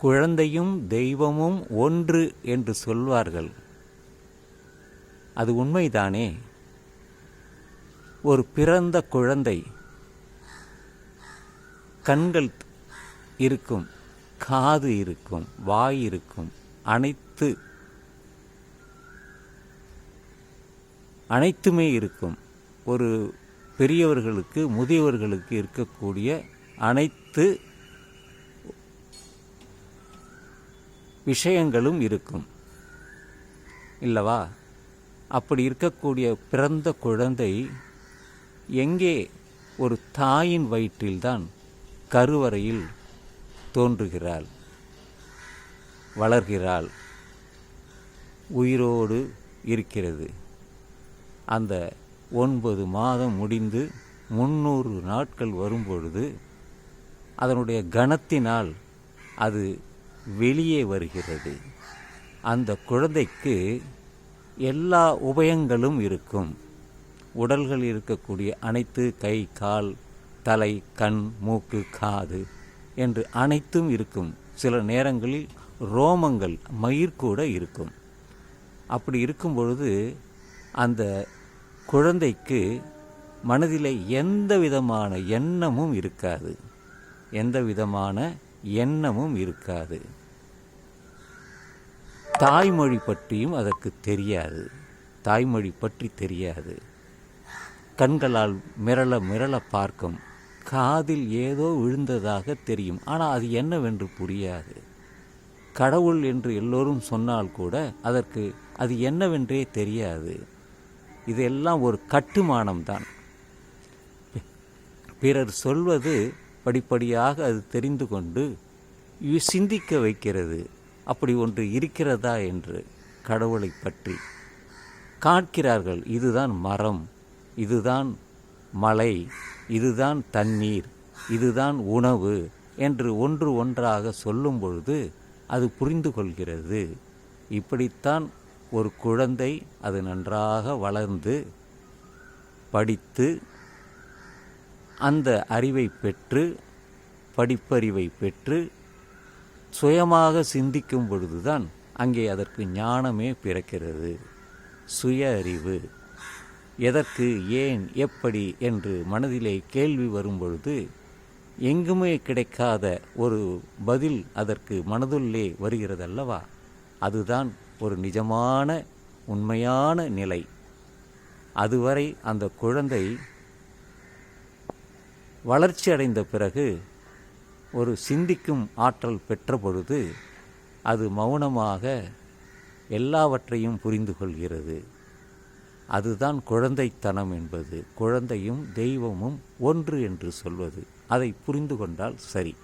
குழந்தையும் தெய்வமும் ஒன்று என்று சொல்வார்கள். அது உண்மைதானே? ஒரு பிறந்த குழந்தை கண்கள் இருக்கும் காது இருக்கும் வாய் இருக்கும் அனைத்து அனைத்துமே இருக்கும். ஒரு பெரியவர்களுக்கு முதியவர்களுக்கு இருக்கக்கூடிய அனைத்து விஷயங்களும் இருக்கும். இல்லவா? அப்படி இருக்கக்கூடிய பிறந்த குழந்தை எங்கே? ஒரு தாயின் வயிற்றில்தான் கருவறையில் தோன்றுகிறாள். வளர்கிறாள். உயிரோடு இருக்கிறது. அந்த ஒன்பது மாதம் முடிந்து முன்னூறு நாட்கள் வரும்பொழுது அதனுடைய கணத்தினால் அது வெளியே வருகிறது. அந்த குழந்தைக்கு எல்லா உபயங்களும் இருக்கும். உடல்கள் இருக்கக்கூடிய அனைத்து கை கால் தலை கண் மூக்கு காது என்று அனைத்தும் இருக்கும். சில நேரங்களில் ரோமங்கள் மயிர் கூட இருக்கும். அப்படி இருக்கும் பொழுது அந்த குழந்தைக்கு மனதிலே எந்த விதமான எண்ணமும் இருக்காது. எந்த விதமான எண்ணமும் இருக்காது. தாய்மொழி பற்றியும் அதற்கு தெரியாது. தாய்மொழி பற்றி தெரியாது. கண்களால் மிரள மிரள பார்க்கும். காதில் ஏதோ விழுந்ததாக தெரியும். ஆனால் அது என்னவென்று புரியாது. கடவுள் என்று எல்லோரும் சொன்னால் கூட அதற்கு அது என்னவென்றே தெரியாது. இதெல்லாம் ஒரு கட்டுமானம்தான் பிறர் சொல்வது படிப்படியாக அது தெரிந்து கொண்டு சிந்திக்க வைக்கிறது. அப்படி ஒன்று இருக்கிறதா என்று கடவுளை பற்றி காண்கிறார்கள். இதுதான் மரம் இதுதான் மலை இதுதான் தண்ணீர் இதுதான் உணவு என்று ஒன்று ஒன்றாக சொல்லும் பொழுது அது புரிந்து கொள்கிறது. இப்படித்தான் ஒரு குழந்தை அது நன்றாக வளர்ந்து படித்து அந்த அறிவை பெற்று படிப்பறிவை பெற்று சுயமாக சிந்திக்கும் பொழுதுதான் அங்கே அதற்கு ஞானமே பிறக்கிறது. சுய அறிவு. எதற்கு ஏன் எப்படி என்று மனதிலே கேள்வி வரும்பொழுது எங்குமே கிடைக்காத ஒரு பதில் அதற்கு மனதுள்ளே வருகிறதல்லவா? அதுதான் ஒரு நிஜமான உண்மையான நிலை. அதுவரை அந்த குழந்தை வளர்ச்சி அடைந்த பிறகு ஒரு சிந்திக்கும் ஆற்றல் பெற்ற பொழுது அது மௌனமாக எல்லாவற்றையும் புரிந்து கொள்கிறது. அதுதான் குழந்தைத்தனம் என்பது. குழந்தையும் தெய்வமும் ஒன்று என்று சொல்வது. அதை புரிந்து கொண்டால் சரி.